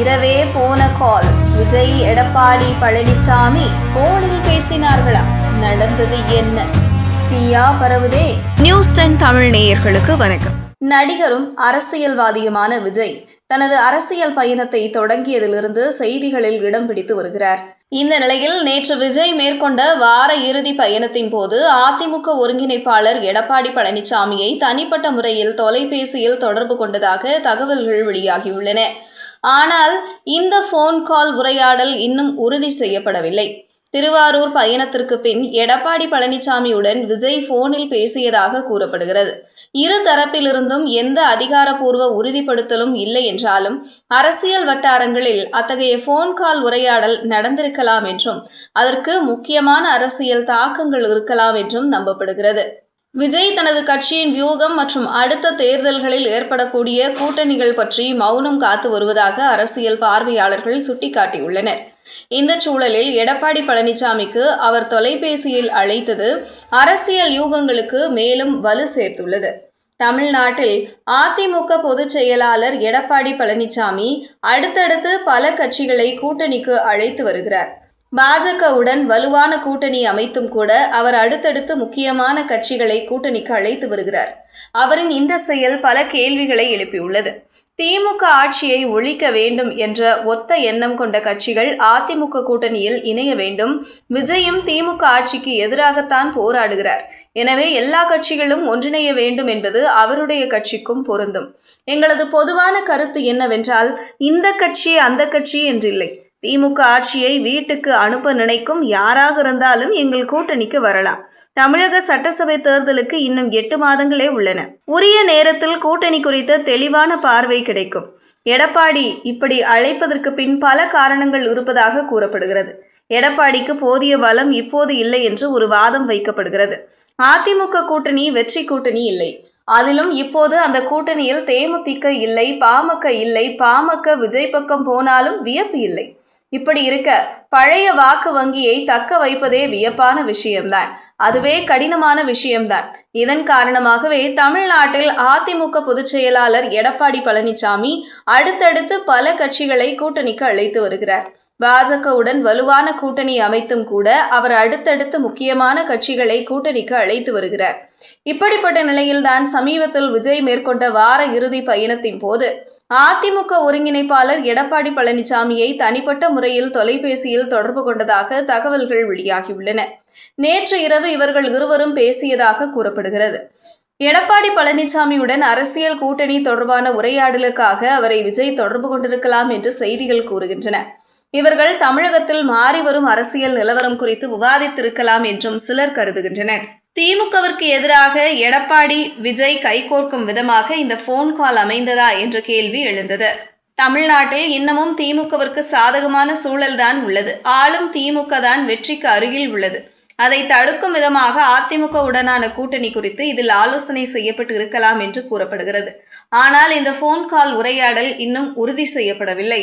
இரவே போன கால். விஜய் எடப்பாடி பழனிசாமி போனில் பேசினார்களா? நடந்தது என்ன? தீயா பரவுதே. நியூஸ் டென் தமிழ் நேயர்களுக்கு வணக்கம். நடிகரும் அரசியல்வாதியுமான விஜய் தனது அரசியல் பயணத்தை தொடங்கியதிலிருந்து செய்திகளில் இடம் பிடித்து வருகிறார். இந்த நிலையில் நேற்று விஜய் மேற்கொண்ட வார இறுதி பயணத்தின் போது அதிமுக ஒருங்கிணைப்பாளர் எடப்பாடி பழனிசாமியை தனிப்பட்ட முறையில் தொலைபேசியில் தொடர்பு கொண்டதாக தகவல்கள் வெளியாகியுள்ளன. ஆனால் இந்த ஃபோன் கால் உரையாடல் இன்னும் உறுதி செய்யப்படவில்லை. திருவாரூர் பயணத்திற்கு பின் எடப்பாடி பழனிசாமியுடன் விஜய் போனில் பேசியதாக கூறப்படுகிறது. இரு தரப்பிலிருந்தும் எந்த அதிகாரப்பூர்வ உறுதிப்படுத்தலும் இல்லை என்றாலும் அரசியல் வட்டாரங்களில் அத்தகைய போன் கால் உரையாடல் நடந்திருக்கலாம் என்றும் அதற்கு முக்கியமான அரசியல் தாக்கங்கள் இருக்கலாம் என்றும் நம்பப்படுகிறது. விஜய் தனது கட்சியின் வியூகம் மற்றும் அடுத்த தேர்தல்களில் ஏற்படக்கூடிய கூட்டணிகள் பற்றி மௌனம் காத்து வருவதாக அரசியல் பார்வையாளர்கள் சுட்டிக்காட்டியுள்ளனர். இந்த சூழலில் எடப்பாடி பழனிசாமிக்கு அவர் தொலைபேசியில் அழைத்தது அரசியல் யூகங்களுக்கு மேலும் வலு சேர்த்துள்ளது. தமிழ்நாட்டில் அதிமுக பொதுச் செயலாளர் எடப்பாடி பழனிசாமி அடுத்தடுத்து பல கட்சிகளை கூட்டணிக்கு அழைத்து வருகிறார். பாஜகவுடன் வலுவான கூட்டணி அமைத்தும் கூட அவர் அடுத்தடுத்து முக்கியமான கட்சிகளை கூட்டணிக்கு அழைத்து வருகிறார். அவரின் இந்த செயல் பல கேள்விகளை எழுப்பியுள்ளது. திமுக ஆட்சியை ஒழிக்க வேண்டும் என்ற ஒத்த எண்ணம் கொண்ட கட்சிகள் அதிமுக கூட்டணியில் இணைய வேண்டும். விஜயும் திமுக ஆட்சிக்கு எதிராகத்தான் போராடுகிறார். எனவே எல்லா கட்சிகளும் ஒன்றிணைய வேண்டும் என்பது அவருடைய கட்சிக்கும் பொருந்தும். எங்களது பொதுவான கருத்து என்னவென்றால் இந்த கட்சி அந்த கட்சி என்றில்லை. திமுக ஆட்சியை வீட்டுக்கு அனுப்ப நினைக்கும் யாராக இருந்தாலும் எங்கள் கூட்டணிக்கு வரலாம். தமிழக சட்டசபை தேர்தலுக்கு இன்னும் எட்டு மாதங்களே உள்ளன. உரிய நேரத்தில் கூட்டணி குறித்த தெளிவான பார்வை கிடைக்கும். எடப்பாடி இப்படி அழைப்பதற்கு பின் பல காரணங்கள் இருப்பதாக கூறப்படுகிறது. எடப்பாடிக்கு போதிய பலம் இப்போது இல்லை என்று ஒரு வாதம் வைக்கப்படுகிறது. அதிமுக கூட்டணி வெற்றி கூட்டணி இல்லை. அதிலும் இப்போது அந்த கூட்டணியில் தேமுதிக இல்லை பாமக இல்லை பாமக விஜய் பக்கம் போனாலும் வியப்பு இல்லை. இப்படி இருக்க பழைய வாக்கு வங்கியை தக்க வைப்பதே வியப்பான விஷயம்தான். அதுவே கடினமான விஷயம்தான். இதன் காரணமாகவே தமிழ்நாட்டில் அதிமுக பொதுச் செயலாளர் எடப்பாடி பழனிசாமி அடுத்தடுத்து பல கட்சிகளை கூட்டணிக்கு அழைத்து வருகிறார். பாஜகவுடன் வலுவான கூட்டணி அமைத்தும் கூட அவர் அடுத்தடுத்து முக்கியமான கட்சிகளை கூட்டணிக்கு அழைத்து வருகிறார். இப்படிப்பட்ட நிலையில்தான் சமீபத்தில் விஜய் மேற்கொண்ட வார இறுதி பயணத்தின் போது அதிமுக ஒருங்கிணைப்பாளர் எடப்பாடி பழனிசாமியை தனிப்பட்ட முறையில் தொலைபேசியில் தொடர்பு கொண்டதாக தகவல்கள் வெளியாகியுள்ளன. நேற்று இரவு இவர்கள் இருவரும் பேசியதாக கூறப்படுகிறது. எடப்பாடி பழனிசாமியுடன் அரசியல் கூட்டணி தொடர்பான உரையாடலுக்காக அவரை விஜய் தொடர்பு கொண்டிருக்கலாம் என்று செய்திகள் கூறுகின்றன. இவர்கள் தமிழகத்தில் மாறி வரும் அரசியல் நிலவரம் குறித்து விவாதித்திருக்கலாம் என்றும் சிலர் கருதுகின்றனர். திமுகவிற்கு எதிராக எடப்பாடி விஜய் கைகோர்க்கும் விதமாக இந்த போன் கால் அமைந்ததா என்ற கேள்வி எழுந்தது. தமிழ்நாட்டில் இன்னமும் திமுகவிற்கு சாதகமான சூழல்தான் உள்ளது. ஆளும் திமுக தான் வெற்றிக்கு அருகில் உள்ளது. அதை தடுக்கும் விதமாக அதிமுக உடனான கூட்டணி குறித்து இதில் ஆலோசனை செய்யப்பட்டு இருக்கலாம் என்று கூறப்படுகிறது. ஆனால் இந்த போன் கால் உரையாடல் இன்னும் உறுதி செய்யப்படவில்லை.